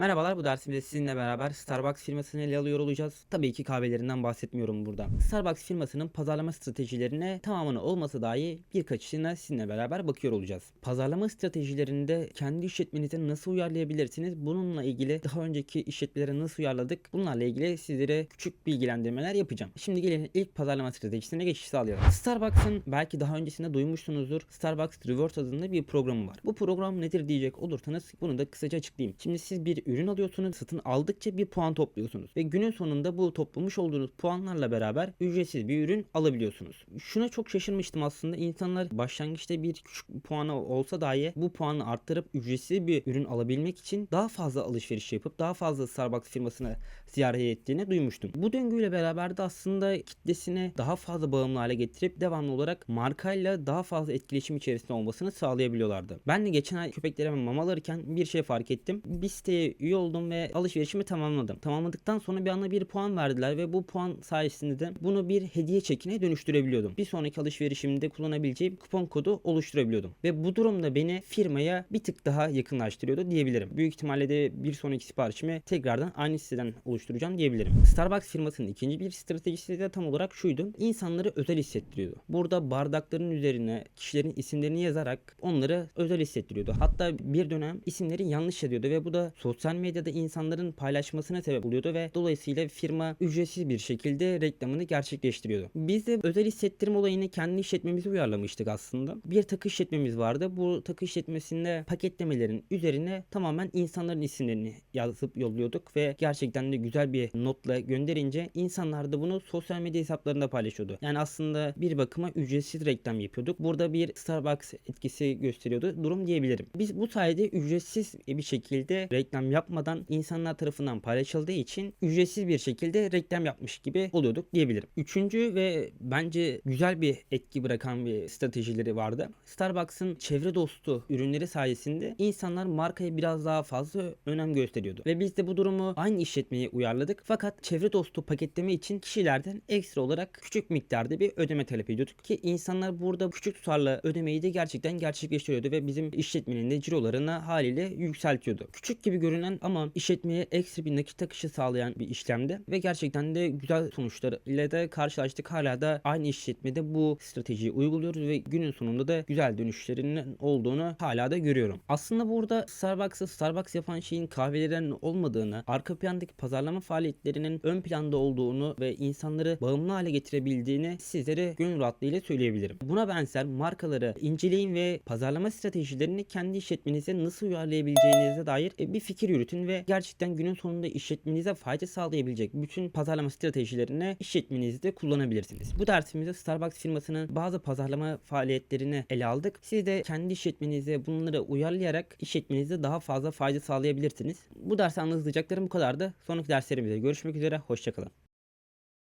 Merhabalar bu dersimizde sizinle beraber Starbucks firmasını ele alıyor olacağız. Tabii ki kahvelerinden bahsetmiyorum burada. Starbucks firmasının pazarlama stratejilerine tamamını olmasa dahi birkaçına sizinle beraber bakıyor olacağız. Pazarlama stratejilerinde kendi işletmenize nasıl uyarlayabilirsiniz? Bununla ilgili daha önceki işletmelere nasıl uyarladık? Bunlarla ilgili sizlere küçük bilgilendirmeler yapacağım. Şimdi gelin ilk pazarlama stratejisine geçiş sağlayalım. Starbucks'ın belki daha öncesinde duymuşsunuzdur. Starbucks Rewards adında bir programı var. Bu program nedir diyecek olursanız bunu da kısaca açıklayayım. Şimdi siz bir ürün alıyorsunuz, satın aldıkça bir puan topluyorsunuz ve günün sonunda bu toplamış olduğunuz puanlarla beraber ücretsiz bir ürün alabiliyorsunuz. Şuna çok şaşırmıştım aslında. İnsanlar başlangıçta bir küçük puanı olsa dahi bu puanı arttırıp ücretsiz bir ürün alabilmek için daha fazla alışveriş yapıp daha fazla Starbucks firmasını ziyaret ettiğini duymuştum. Bu döngüyle beraber de aslında kitlesine daha fazla bağımlı hale getirip devamlı olarak markayla daha fazla etkileşim içerisinde olmasını sağlayabiliyorlardı. Ben de geçen ay köpeklerime mama alırken bir şey fark ettim. Bir siteye üye oldum ve alışverişimi tamamladım. Tamamladıktan sonra bir anda bir puan verdiler ve bu puan sayesinde de bunu bir hediye çekine dönüştürebiliyordum. Bir sonraki alışverişimde kullanabileceğim kupon kodu oluşturabiliyordum. Ve bu durumda beni firmaya bir tık daha yakınlaştırıyordu diyebilirim. Büyük ihtimalle de bir sonraki siparişimi tekrardan aynı siteden oluşturacağım diyebilirim. Starbucks firmasının ikinci bir stratejisi de tam olarak şuydu. İnsanları özel hissettiriyordu. Burada bardakların üzerine kişilerin isimlerini yazarak onları özel hissettiriyordu. Hatta bir dönem isimleri yanlış yazıyordu ve bu da sosyal medyada insanların paylaşmasına sebep oluyordu ve dolayısıyla firma ücretsiz bir şekilde reklamını gerçekleştiriyordu. Biz de özel hissettirme olayını kendi işletmemize uyarlamıştık aslında. Bir takı işletmemiz vardı. Bu takı işletmesinde paketlemelerin üzerine tamamen insanların isimlerini yazıp yolluyorduk ve gerçekten de güzel bir notla gönderince insanlar da bunu sosyal medya hesaplarında paylaşıyordu. Yani aslında bir bakıma ücretsiz reklam yapıyorduk. Burada bir Starbucks etkisi gösteriyordu durum diyebilirim. Biz bu sayede ücretsiz bir şekilde reklam yapmadan insanlar tarafından paylaşıldığı için ücretsiz bir şekilde reklam yapmış gibi oluyorduk diyebilirim. Üçüncü ve bence güzel bir etki bırakan bir stratejileri vardı. Starbucks'ın çevre dostu ürünleri sayesinde insanlar markaya biraz daha fazla önem gösteriyordu. Ve biz de bu durumu aynı işletmeye uyarladık. Fakat çevre dostu paketleme için kişilerden ekstra olarak küçük miktarda bir ödeme talep ediyorduk ki insanlar burada küçük tutarla ödemeyi de gerçekten gerçekleştiriyordu ve bizim işletmenin de cirolarını haliyle yükseltiyordu. Küçük gibi görünen ama işletmeye ekstra bir nakit akışı sağlayan bir işlemdi ve gerçekten de güzel sonuçlar ile de karşılaştık. Hala da aynı işletmede bu stratejiyi uyguluyoruz ve günün sonunda da güzel dönüşlerinin olduğunu hala da görüyorum. Aslında burada Starbucks'ı Starbucks yapan şeyin kahvelerinin olmadığını, arka plandaki pazarlama faaliyetlerinin ön planda olduğunu ve insanları bağımlı hale getirebildiğini sizlere gönül rahatlığıyla söyleyebilirim. Buna benzer markaları inceleyin ve pazarlama stratejilerini kendi işletmenize nasıl uyarlayabileceğinize dair e, bir fikir yürütün ve gerçekten günün sonunda işletmenize fayda sağlayabilecek bütün pazarlama stratejilerini işletmenizde kullanabilirsiniz. Bu dersimizde Starbucks firmasının bazı pazarlama faaliyetlerini ele aldık. Siz de kendi işletmenize bunları uyarlayarak işletmenize daha fazla fayda sağlayabilirsiniz. Bu dersi anlatacaklarım bu kadardı. Sonraki derslerimizde görüşmek üzere. Hoşçakalın.